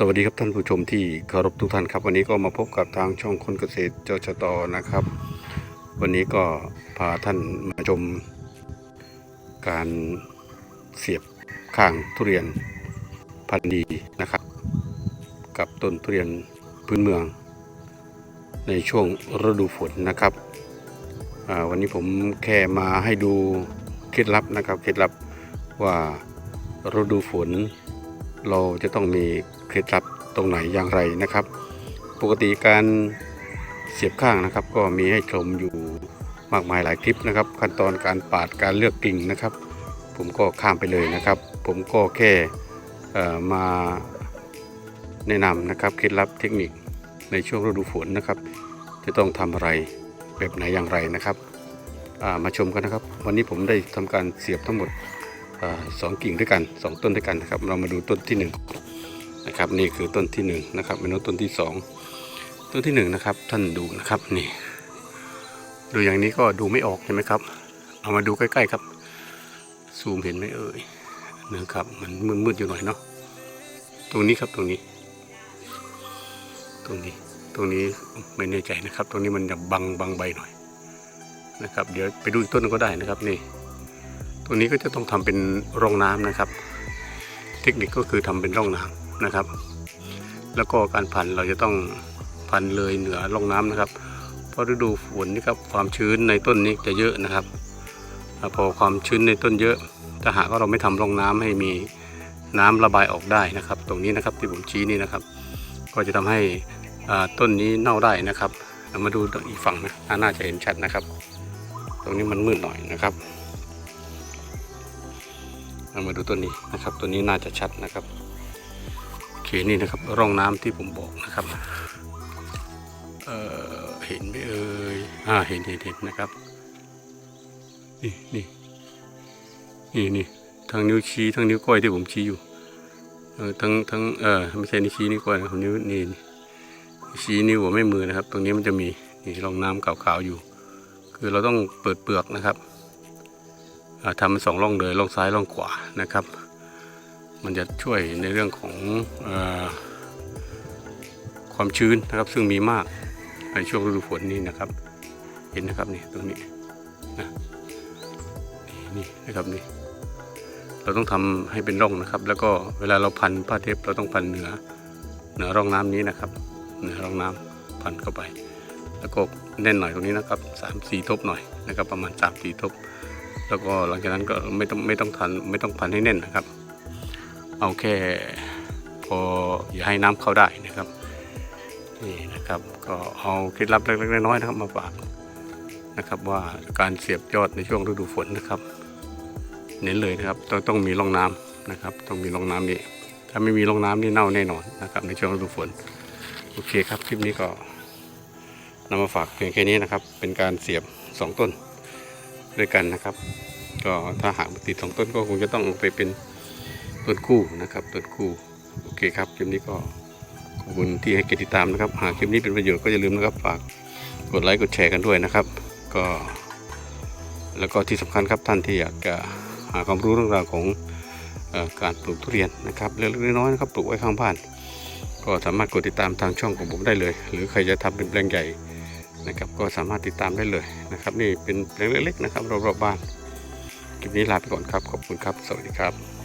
สวัสดีครับท่านผู้ชมที่เคารพทุกท่านครับ วันนี้ก็มาพบกับทางช่องคนเกษตรเจ้าชะตนะครับ วันนี้ก็พาท่านมาชม การเสียบข้างทุเรียนพันธุ์ดีนะครับ กับต้นทุเรียนพื้นเมือง ในช่วงฤดูฝนนะครับวันนี้ผมแค่มาให้ดูเคล็ดลับนะครับเคล็ดลับว่าฤดูฝน เราจะต้องมีเคล็ดลับตรงไหนอย่างไรนะครับ ปกติการเสียบข้างนะครับ ก็มีให้ชมอยู่มากมายหลายคลิปนะครับ ขั้นตอนการปาดการเลือกกิ่งนะครับ ผมก็ข้ามไปเลยนะครับ ผมก็แค่มาแนะนำนะครับเคล็ดลับเทคนิคในช่วงฤดูฝนนะครับ จะต้องทำอะไรแบบไหนอย่างไรนะครับมาชมกันนะครับ วันนี้ผมได้ทำการเสียบทั้งหมด สองกิ่งด้วยกันสองต้นด้วยกันนะครับ เรามาดูต้นที่หนึ่งนะครับนี่คือต้นที่หนึ่งนะครับเป็นต้นที่สองต้นที่หนึ่งนะครับท่านดูนะครับนี่ดูอย่างนี้ก็ดูไม่ออกเห็นไหมครับ เอามาดูใกล้ๆครับ ซูมเห็นไหมเอ่ยนะครับมันมืดๆอยู่หน่อยเนาะตรงนี้ครับตรงนี้ ตรงนี้ตรงนี้ไม่แน่ใจนะครับ ตรงนี้มันจะบังบังใบหน่อยนะครับ เดี๋ยวไปดูอีกต้นหนึงก็ได้นะครับนี่ ตรงนี้ก็จะต้องทำเป็นร่องน้ำนะครับ เทคนิคก็คือทำเป็นร่องน้ำนะครับ แล้วก็การพันเราจะต้องพันเลยเหนือร่องน้ำนะครับ เพราะฤดูฝนนี่ครับความชื้นในต้นนี้จะเยอะนะครับ พอความชื้นในต้นเยอะถ้าหากว่าเราไม่ทำร่องน้ำให้มีน้ำระบายออกได้นะครับ ตรงนี้นะครับที่ผมชี้นี่นะครับ ก็จะทำให้ต้นนี้เน่าได้นะครับเอามาดูอีกฝั่งนะอ่าน่าจะเห็นชัดนะครับ ตรงนี้มันมืดหน่อยนะครับ เรามาดูตัวนี้นะครับ ตัวนี้น่าจะชัดนะครับโอเคนี่นะครับร่องน้ำที่ผมบอกนะครับเออเห็นไหมเอ่ยอ่าเห็นเห็นเห็นนะครับนี่นี่นี่นี่ทั้งนิ้วชี้ทั้งนิ้วก้อยที่ผมชี้อยู่เออทั้งทั้งเออไม่ใช่นิ้วชี้นิ้วก้อยนะครับนิ้วนี่ชี้นิ้วหัวแม่มือนะครับ ตรงนี้มันจะมีนี่ร่องน้ำขาวๆอยู่ คือเราต้องเปิดเปลือกนะครับ ทำเป็นสองร่องเลยร่องซ้ายร่องขวานะครับ มันจะช่วยในเรื่องของอความชื้นนะครับซึ่งมีมากในช่วงฤดูฝนนี้นะครับ เห็นนะครับนี่ตรงนี้นะนี่นี่นะครับนี่เราต้องทำให้เป็นร่องนะครับ แล้วก็เวลาเราพันผ้าเทปเราต้องพันเหนือเหนือร่องน้ำนี้นะครับเหนือร่องน้ำพันเข้าไป แล้วก็แน่นหน่อยตรงนี้นะครับสามสี่ทบหน่อยนะครับ ประมาณสามสี่ทบ แล้วก็หลังจากนั้นก็ไม่ต้องไม่ต้องทันไม่ต้องพันให้แน่นนะครับ เอาแค่พออย่าให้น้ำเข้าได้นะครับนี่นะครับก็เอาเคล็ดลับเล็กๆน้อยๆนะครับมาฝากนะครับว่าการเสียบยอดในช่วงฤดูฝนนะครับเน้นเลยนะครับต้องต้องมีร่องน้ำนะครับ ต้องมีร่องน้ำนี่ถ้าไม่มีร่องน้ำนี่เน่าแน่นอนนะครับ ในช่วงฤดูฝนโอเคครับคลิปนี้ก็นำมาฝากเพียงแค่นี้นะครับ เป็นการเสียบสองต้น ด้วยกันนะครับ ก็ถ้าหากติดสองต้นก็คงจะต้องเอาไปเป็นต้นคู่นะครับต้นคู่โอเคครับคลิปนี้ก็ขอบคุณที่ให้เกียรติติดตามนะครับ หากคลิปนี้เป็นประโยชน์ก็อย่าลืมนะครับฝากกดไลค์กดแชร์กันด้วยนะครับ ก็แล้วก็ที่สำคัญครับท่านที่อยากจะหาความรู้เรื่องราวของอการปลูกทุเรียนนะครับเล็กๆน้อยๆนะครับปลูกไว้ข้างบ้าน ก็สามารถกดติดตามทางช่องของผมได้เลย หรือใครจะทำเป็นแปลงใหญ่ นะครับ ก็สามารถติดตามได้เลยนะครับ นี่เป็นเพลงเล็กๆนะครับรอบๆบ้านคลิปนี้ลาไปก่อนครับ ขอบคุณครับ สวัสดีครับ